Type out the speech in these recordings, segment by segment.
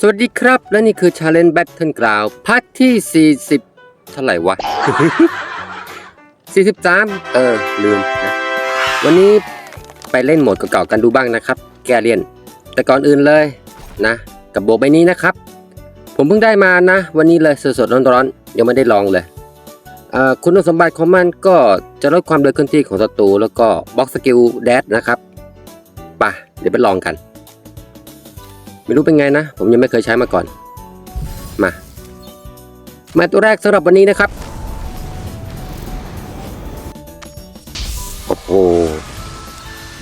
สวัสดีครับ และนี่คือ Challenge Battle Ground พาร์ทที่ 40 เท่าไหร่วะ 43 เออ ลืมนะ วันนี้ไปเล่นโหมดเก่าๆกันดูบ้างนะครับ แกเลียน แต่ก่อนอื่นเลยนะ กับโบใบนี้นะครับ ผมเพิ่งได้มานะ วันนี้เลยสดๆร้อนๆ ยังไม่ได้ลองเลย คุณสมบัติของมันก็จะลดความเร็วเคลื่อนที่ของศัตรูแล้วก็บล็อกสกิลแดดนะครับไป่ะเดี๋ยวไปลองกัน ไม่รู้เป็นไงนะ ผมยังไม่เคยใช้มาก่อน มามาตัวแรกสำหรับวันนี้นะครับ โอ้โห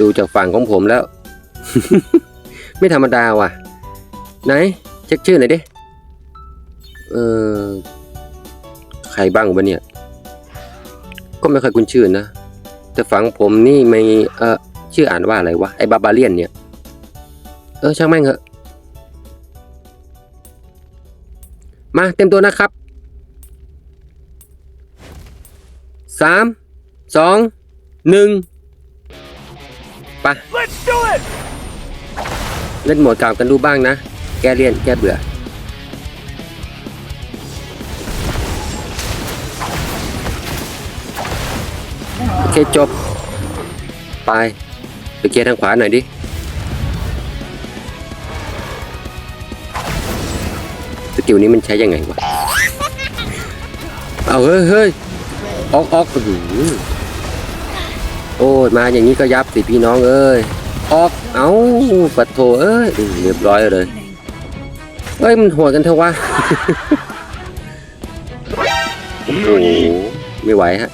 ดูจากฝั่งของผมแล้ว ไม่ธรรมดาว่ะ ไหน เช็คชื่อหน่อยดิ เออ ใครบ้างวะเนี่ย ก็ไม่เคยคุ้นชื่อนะ แต่ฝั่งผมนี่ไม่เออชื่ออ่านว่าอะไรวะ ไอ้บาบาเลียนเนี่ย เออ ช่างแม่งเหอะ มาเต็มตัวนะครับสามสองหนึ่งไป Let's do it! เล่นโหมดเก่ากันดูบ้างนะ แก้เลี่ยนแก้เบื่อ โอเคจบ ไป ไปเคลียร์ทางขวาหน่อยดิ สกิลนี้มันใช้ยังไงวะ เอาเฮ้ยเฮ้ยออกออกโอ้ยมาอย่างนี้ก็ยับสิพี่น้องเอ้ย ออก เอาปัดโถเอ้ยเรียบร้อยเลยเฮ้ยมันโหดกันเถอะวะโอ้โหไม่ไหวฮะ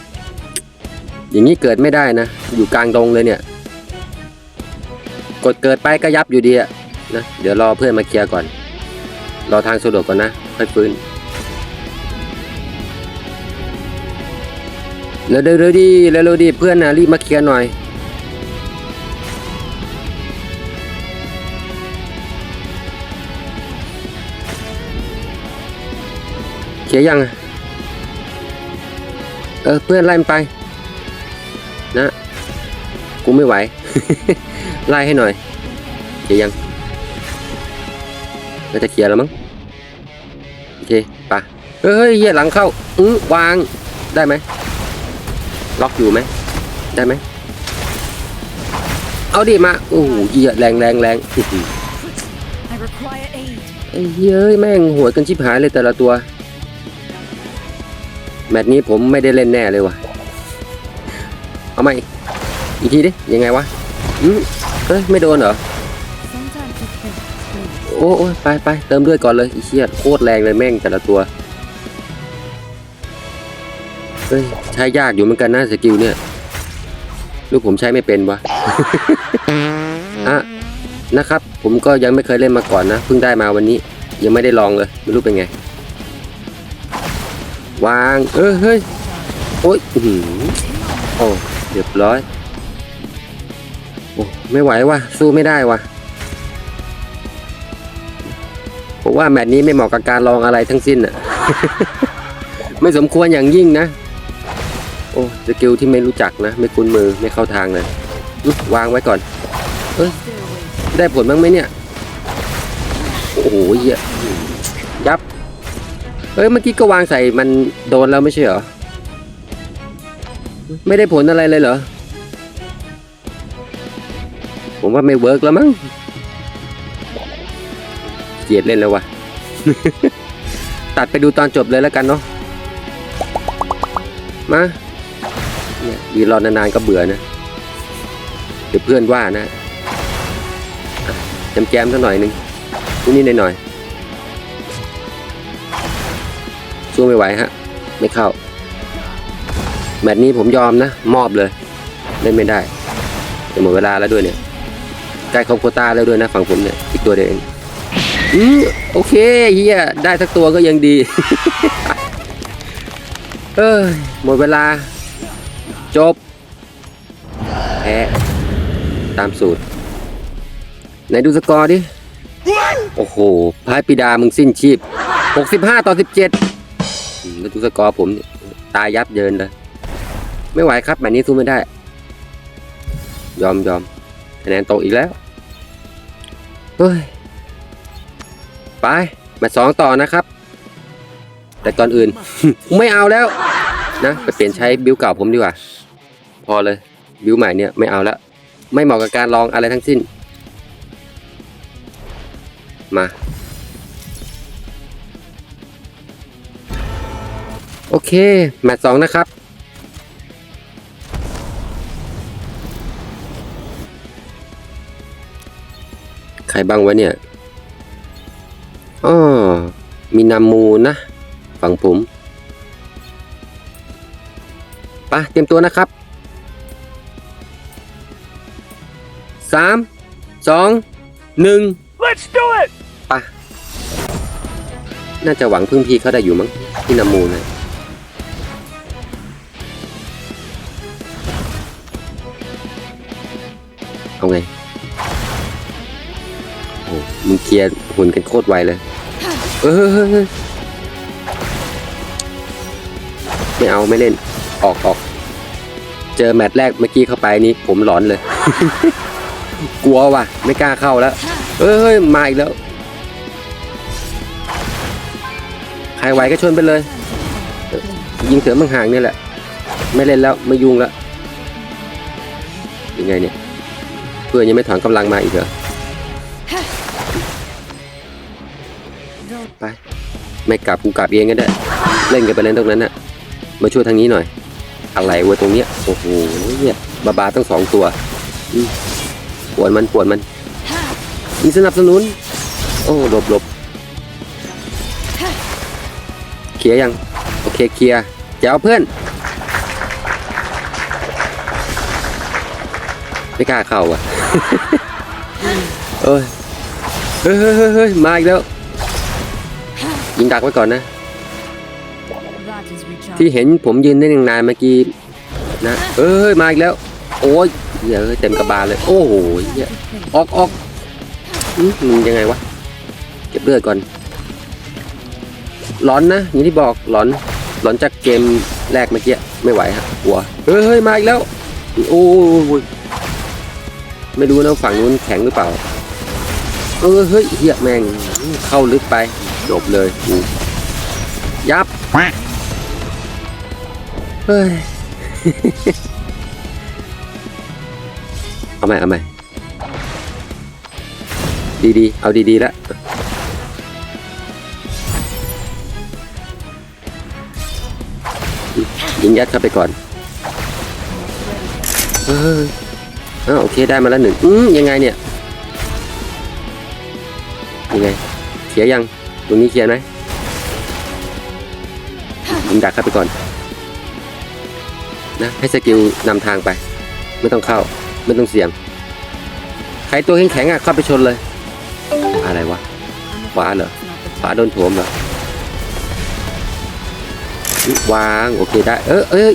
อย่างนี้เกิดไม่ได้นะ อยู่กลางดงเลยเนี่ย กดเกิดไปก็ยับอยู่ดีอะนะ เดี๋ยวรอเพื่อนมาเคลียร์ก่อน รอทางสะดวกก่อนนะ ค่อยฟื้น แล้วเร็วๆดิเร็วๆดิเพื่อนนะรีบมาเคลียร์หน่อย เคลียร์ยัง เออเพื่อนไล่มันไป นะ กูไม่ไหว ไล่ให้หน่อย เคลียร์ยัง น่าจะเคลียร์แล้วมั้งโอเคไปะเฮ้ยเหี้ยหลังเข้าอื้อวางได้ไหมล็อกอยู่ไหมได้ไหมเอาดิมาโอ้โหเหี้ยแรงแรงแรงไอ้เหี้ยเอ้ยแม่งหวยกันชิบหายเลยแต่ละตัว แมตช์นี้ผมไม่ได้เล่นแน่เลยว่ะ เอาใหม่อีกทีดิยังไงวะอืมเอ้ยไม่โดนเหรอ โอ้โอ้ยไปไปเติมด้วยก่อนเลยไอีเชี่ยโคตรแรงเลยแม่งแต่ละตัวเฮ้ยใช้ยากอยู่เหมือนกันนะสกิลเนี่ย ลูกผมใช้ไม่เป็นวะอะนะครับ ผมก็ยังไม่เคยเล่นมาก่อนนะเพิ่งได้มาวันนี้ ยังไม่ได้ลองเลยไม่รู้เป็นไง วางเออเฮ้ยโอ้ยโอ้เรียบร้อยโอ้ไม่ไหววะสู้ไม่ได้ว่ะ ผมว่าแมตช์นี้ไม่เหมาะกับการลองอะไรทั้งสิ้นอะ ไม่สมควรอย่างยิ่งนะ โอ้สกิลที่ไม่รู้จักนะ ไม่คุ้นมือไม่เข้าทางเลยยวางไว้ก่อน still waiting. ได้ผลบ้างไหมเนี่ย โอ้โหเหี้ยยับเฮ้ยเมื่อกี้ก็วางใส่มันโดนแล้วไม่ใช่เหรอ ไม่ได้ผลอะไรเลยเหรอ ผมว่าไม่เวิร์กแล้วมั้ง เกียดเล่นแล้ววะ ตัดไปดูตอนจบเลยแล้วกันเนาะ มาเนี่ยยืนรอนานๆก็เบื่อนะ เดี๋ยวเพื่อนว่านะจมแจมสักหน่อยหนึ่งนิดๆหน่อยๆสู้ไม่ไหวฮะ ไม่เข้า แมตช์นี้ผมยอมนะ มอบเลย เล่นไม่ได้จะหมดเวลาแล้วด้วยเนี่ยใกล้ครบโคต้าแล้วด้วยนะฝั่งผมเนี่ย อีกตัวเดียวเอง อืมโอเคเฮียได้สักตัวก็ยังดี เอ้ยหมดเวลา จบแพ้ตามสูตร ไหนดูสกอร์ดิ โอ้โหพายปิดามึงสิ้นชีพ 65 ต่อ 17แล้วดูสกอร์ผม ตายยับเยินเลย ไม่ไหวครับแบบนี้สู้ไม่ได้ ยอมยอมคะแนนตกอีกแล้ว เฮ้ย ไป มาสองต่อนะครับ แต่ก่อนอื่น ไม่เอาแล้ว นะไปเปลี่ยนใช้บิวเก่าผมดีกว่า พอเลย บิวใหม่เนี่ยไม่เอาแล้ว ไม่เหมาะกับการลองอะไรทั้งสิ้น มาโอเค แมตช์สองนะครับ ใครบ้างวะเนี่ย อ๋อมีนามูนะฝั่งผมไปะเตรียมตัวนะครับสามสองหนึ่ง Let's do it! ปะน่าจะหวังพึ่งพี่เขาได้อยู่มั้งพี่นามูนะเอาไง โอ้มึงเคลียร์หุ่นกันโคตรไวเลย เออไม่เอาไม่เล่น ออกออก เจอแมตช์แรกเมื่อกี้เข้าไปนี่ผมหลอนเลย กลัวว่ะ ไม่กล้าเข้าแล้ว เอ้ยเฮ้ยมาอีกแล้ว ใครไหวก็ชวนไปเลย ยิงเสือมังห่างนี่แหละ ไม่เล่นแล้วไม่ยุ่งแล้ว ยังไงเนี่ย เพื่อนยังไม่ถอนกำลังมาอีกเหรอ ไม่กลับกูกลับเองก็ได้ เล่นกันไปเล่นตรงนั้นน่ะมาช่วยทางนี้หน่อย อะไรวะตรงเนี้ย โอ้โหเนี่ยบาบาตั้งสองตัวปวดมันปวดมันมีสนับสนุน โอ้หลบหลบเคลียร์ยัง โอเคเคลียร์จะเอาเพื่อน ไม่กล้าเข้าอะเฮ้ยเฮ้ย เฮ้ยเฮ้ยมาอีกแล้ว ยิงดักไว้ก่อนนะ That is recharged. ที่เห็นผมยืนได้นานๆเมื่อกี้นะเอ้ยมาอีกแล้ว โอ้ยเหี้ยเอะเต็มกระบาลเลย โอ้โหเหี้ยออกออกอื้อมึงยังไงวะ เก็บเลือดก่อนหลอนนะอย่างที่บอกหลอนหลอนจากเกมแรกเมื่อกี้ไม่ไหวฮะกลัวเฮ้ยเฮ้ยมาอีกแล้วโอ้ยไม่รู้นะฝั่งนู้นแข็งหรือเปล่าเออเฮ้ยเฮียแม่งเข้าลึกไป จบเลยกูยับเฮ้ยเอาใหม่เอาใหม่ดีๆ เอาดีๆแล้วยิงยัดเข้าไปก่อนเอออ้าวโอเคได้มาแล้วหนึ่งอืมยังไงเนี่ย ยังไงเคลียร์ยัง ตรงนี้เคลียร์ไหมยิงดักเข้าไปก่อน นะ ให้สกิลนำทางไป ไม่ต้องเข้า ไม่ต้องเสี่ยง ใครตัวแข็งๆอะเข้าไปชนเลย อะไรวะขวาเหรอขวาโดนโถมเหรอวางโอเคได้ เออเอย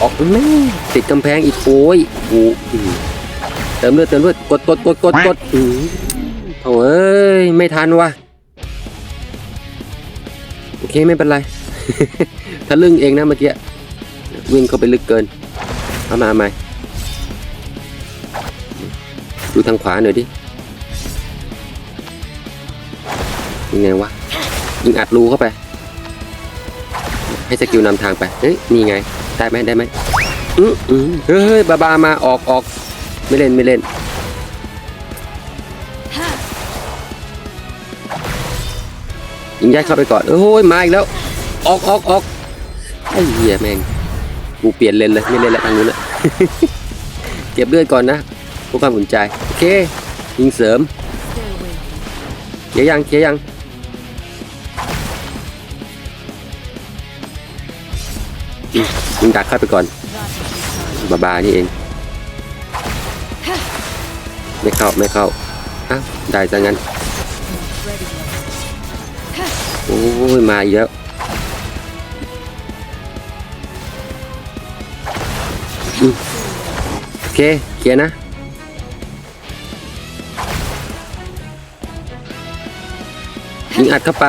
ออกแม่ติดกำแพงอีกโอ้ยกูอืมเติมเลือดเติมเลือดกดกดกดกดกดอืมโถ่เอ้ยไม่ทันวะ เคไม่เป็นไรทะลึ่งเองนะเมื่อกี้ วิ่งเข้าไปลึกเกิน เอามาเอามาดูทางขวาหน่อยดิยังไงวะ ยิงอัดรูเข้าไป ให้สกิลนำทางไป เฮ้ย นี่ไง ได้ไหมได้ไหมอืออือเฮ้ยบาบามาออกออก ไม่เล่นไม่เล่น ยิงยัดเข้าไปก่อนโอ้ยมาอีกแล้วออกออกออกไอ้เหี้ยแม่งกูเปลี่ยนเลนเลยไม่เล่นแล้วทางนู้นละเก็บเลือดก่อนนะเพื่อความอุ่นใจโอเคยิงเสริมเคลียยังเคลียยังยิงดักเข้าไปก่อนบาบานี่เอง ไม่เข้าไม่เข้าอ้าวได้ซะงั้น โอ้ยมาอีกแล้วอืมโอเคเคลียร์นะยิงอัดเข้าไป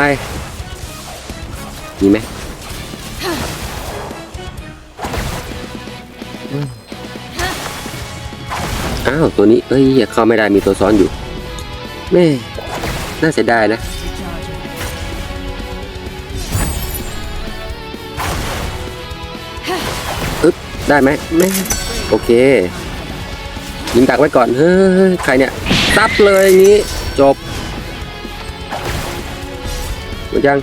มีไหมอืมอ้าว ตัวนี้ เอ้ยเข้าไม่ได้มีตัวซ้อนอยู่แม่น่าเสียดายนะ ได้ไหมไม่โอเค ยิงดักไว้ก่อนเฮ้ยใครเนี่ยซับเลยอย่างนี้จบหมดยัง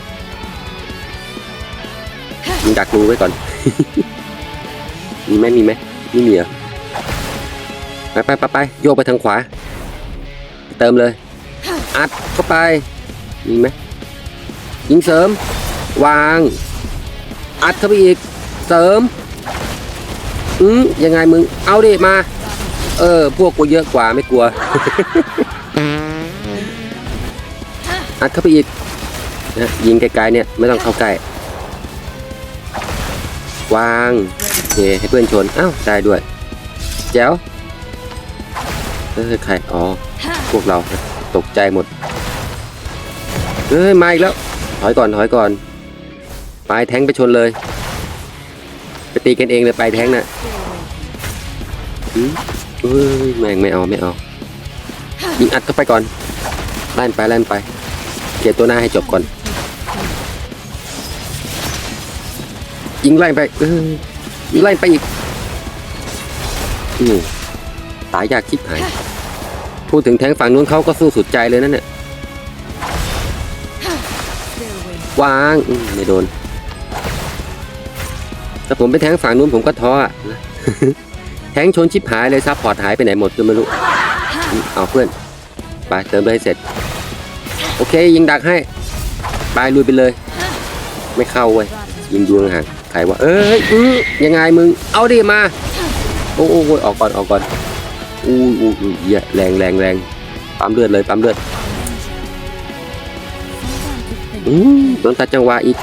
ยิงดักรูไว้ก่อน มีไหมมีไหมไม่มีเหรอไปไปไปไปโยกไปทางขวา เติมเลย อัดเข้าไปมีไหมยิงเสริม วาง อัดเข้าไปอีก เสริมอืมยังไงมึง เอาดิมา เออ พวกกูเยอะกว่าไม่กลัว อัดเข้าไปอีกนะยิงไกลๆเนี่ยไม่ต้องเข้าใกล้วางเคให้เพื่อนชน อ้าวได้ด้วย แจ๋วเออใคร อ๋อ พวกเรา ตกใจหมด เฮ้ย มาอีกแล้ว ถอยก่อน ถอยก่อน ไปแทงไปชนเลย ตีกันเองเลยไปแทงน่ะอืมเอ้ยแม่งไม่เอาไม่เอายิงอัดเข้าไปก่อนไล่นไปไล่นไปเกียร์ตัวหน้าให้จบก่อน ยิงไล่ไปเอ้ยยิงไล่ไปอีกอืมตายยากคิดหายพูดถึงแทงฝั่งนู้นเขาก็สู้สุดใจเลยนั่นเนี่ยวางไม่โดน ถ้าผมไปแทงฝั่งนู้นผมก็ท้อนะแทงชนชิบหายเลยซับพอร์ตหายไปไหนหมดก็ไม่รู้เอาเพื่อนไปเติมไปให้เสร็จ โอเค ยิงดักให้ไปลุยไปเลย ไม่เข้าเว้ยยิงดวงห่างใครวะเอ้ยยังไงมึงเอาดิมาโอ้โหออกก่อนออกก่อนอู้อู้เหี้ยแรงแรงแรงปั๊มเลือดเลยปั๊มเลือดอืมโดนตัดจังหวะอีก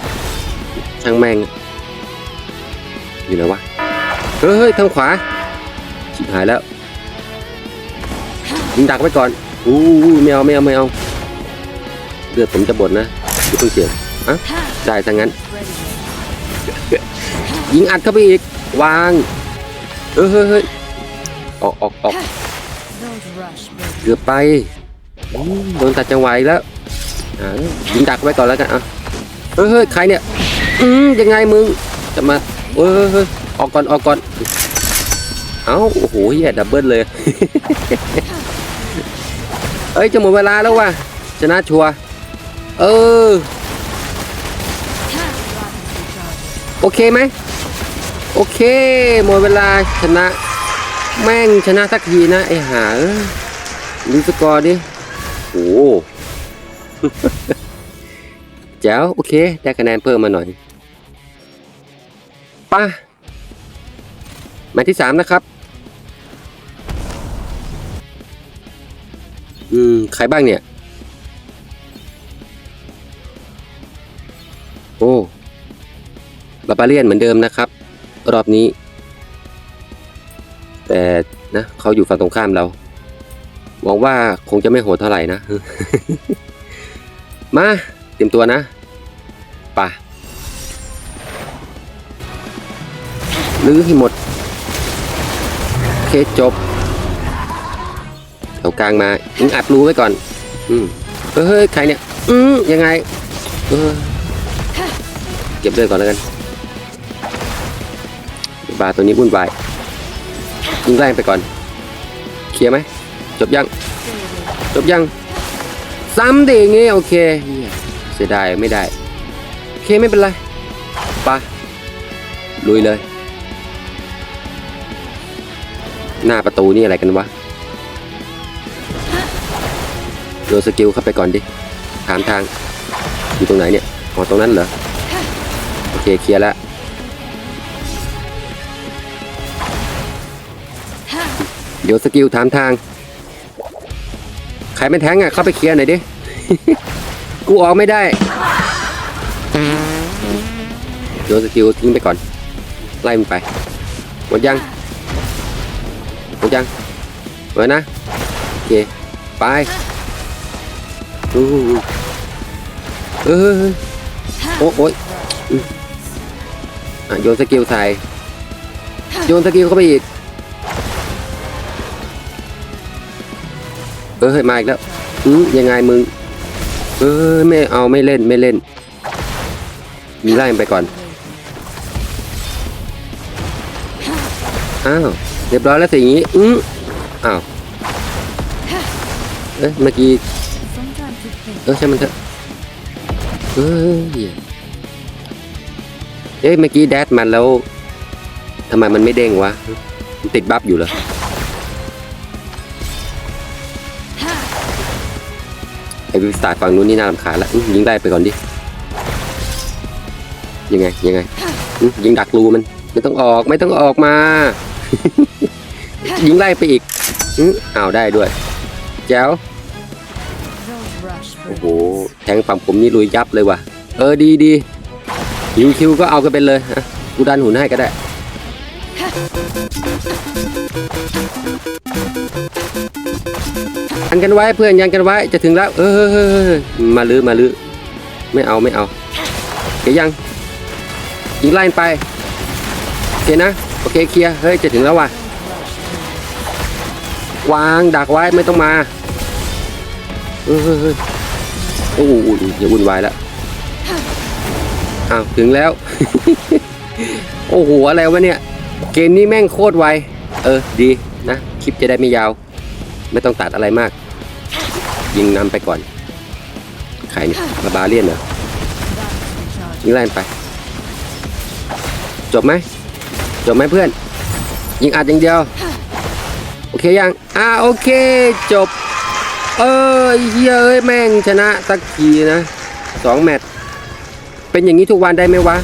ช่างแม่ง อยู่ไหนวะเฮ้ยเฮ้ยทางขวาชิบหายแล้วยิงดักไว้ก่อนอู้อู้ไม่เอาไม่เอาไม่เอาเลือดผมจะบดนะอย่าเพิ่งเสียอะได้ทั้งนั้น ready. ยิงอัดเข้าไปอีก วางเฮ้ยเฮ้ยเฮ้ยออกออกออก Don't rush, baby. เกือบไปอืมโดนตัดจังหวะอีกแล้วอ่ายิงดักไว้ก่อนแล้วกันอะเฮ้ยเฮ้ยใครเนี่ย อืมยังไงมึง จะมา เฮ้ยเฮ้ยเฮ้ยออกก่อนออกก่อน เอ้าโอ้โหเฮียดับเบิลเลย เอ้ยจะหมดเวลาแล้วว่ะชนะชัวเออ โอเคไหมโอเคหมดเวลาชนะ แม่งชนะสักทีนะ ไอ้หาดูสกอร์ดิโอ้แจ๋วโอเค ได้คะแนนเพิ่มมาหน่อย ป้าหมายที่สามนะครับ อืม ใครบ้างเนี่ย โอ้บาบาเลียนเหมือนเดิมนะครับ รอบนี้ แต่นะเขาอยู่ฝั่งตรงข้ามเราหวังว่าคงจะไม่โหดเท่าไหร่นะ มา เตรียมตัวนะไป่ะ ลื้อให้หมด โอเคจบแถวกลางมายิงอัดรูไว้ก่อน อืมเฮ้ยใครเนี่ย อืมยังไงเออเก็บเลยก่อนแล้วกันบาตัวนี้วุ่นวายยิงแรงไปก่อน เคลียร์ไหม จบยัง จบยัง ซ้ำดิงี้โอเค เสียดายไม่ได้ โอเคไม่เป็นไรไปะลุยเลย หน้าประตูนี่อะไรกันวะโยนสกิลเข้าไปก่อนดิถามทางอยู่ตรงไหนเนี่ยอ๋อตรงนั้นเหรอโอเคเคลียร์แล้วเดี๋ยวสกิลถามทางใครไม่แทงอะเข้าไปเคลียร์หน่อยดิกูออกไม่ได้เดี๋ยสกิลทิ้งไปก่อนไล่มันไปหมดยัง หมดยังหมดนะโอเคไปอู้เออโอ้โอ้ยอะโยนสกิลใส่โยนสกิลเข้าไปอีกเออเฮ้ยมาอีกแล้วอืมยังไงมึงเออไม่เอาไม่เล่นไม่เล่นมีไล่ไปก่อนอ้าว เรียบร้อยแล้วสิอย่างงี้ อื้ออ้าว เอ๊ะเมื่อกี้ เออใช่มันเถอะเฮ้ยเอ้ยเมื่อกี้แดดมันแล้วทำไมมันไม่เด้งวะ มันติดบัฟอยู่เหรอไอ้วิสตาฝั่งนู้นนี่น่ารำคาญละยิงได้ไปก่อนดิ ยังไงยังไงยิงดักรูมัน ไม่ต้องออกไม่ต้องออกมา ยิงไล่ไปอีกอื้ออ้าวได้ด้วย แจ๋วโอ้โหแทงฝั่งผมนี่ลุยยับเลยว่ะ เออดีดียิงคิวก็เอากันไปเลยฮะกูดันหุ่นให้ก็ได้ยันกันไว้เพื่อนยันกันไว้จะถึงแล้ว เออมาลื้อมาลื้อไม่เอาไม่เอาเขียยังยิงไล่ไปโอเคนะ โอเคเคลียร์เฮ้ยจะถึงแล้วว่ะ วางดักไว้ไม่ต้องมาเออเฮ้ยเฮ้ยโอ้โหอย่าวุ่นวายแล้วอ้าวถึงแล้ว โอ้โหอะไรวะเนี่ย เกมนี้แม่งโคตรไว เออดีนะ คลิปจะได้ไม่ยาว ไม่ต้องตัดอะไรมาก ยิงนำไปก่อนใครเนี่ยบาบาเลียนเหรอยิงไล่ไป จบไหม จบไหมเพื่อน ยิงอัดอย่างเดียว โอเคยัง อ่าโอเคจบ เอ้ยเฮ้ยเอ้ยแม่งชนะสักทีนะสองแมตช์เป็นอย่างนี้ทุกวันได้ไหมวะ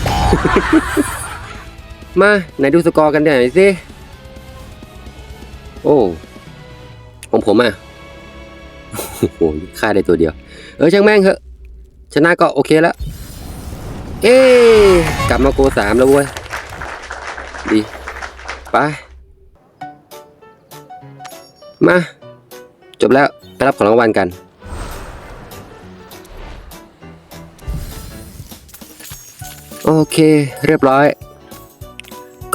มาไหนดูสกอร์กันหน่อยสิโอ้ของผมอะโอ้โหฆ่าได้ตัวเดียว เออช่างแม่งเถอะชนะก็โอเคแล้ว เอ๊ะกลับมาโกสามแล้วเว้ย ดีไป มา จบแล้วไปรับของรางวัลกันโอเคเรียบร้อย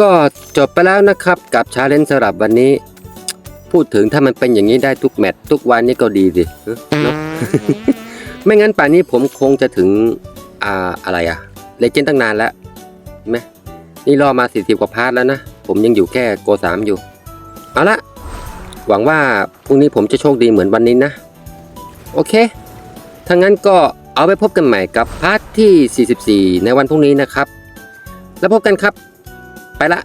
ก็จบไปแล้วนะครับกับชาเลนจ์สำหรับวันนี้ พูดถึงถ้ามันเป็นอย่างนี้ได้ทุกแมตช์ทุกวันนี้ก็ดีสิเนอะไม่งั้นป่านนี้ผมคงจะถึงอ่าอะไรอะเลเจนด์ตั้งนานแล้วไหม นี่รอมาสี่สิบกว่าพาร์ทแล้วนะ ผมยังอยู่แค่โกสามอยู่ เอาละ หวังว่าพรุ่งนี้ผมจะโชคดีเหมือนวันนี้นะ โอเค ถ้างั้นก็เอาไปพบกันใหม่กับพาร์ทที่ 44 ในวันพรุ่งนี้นะครับ แล้วพบกันครับ ไปละ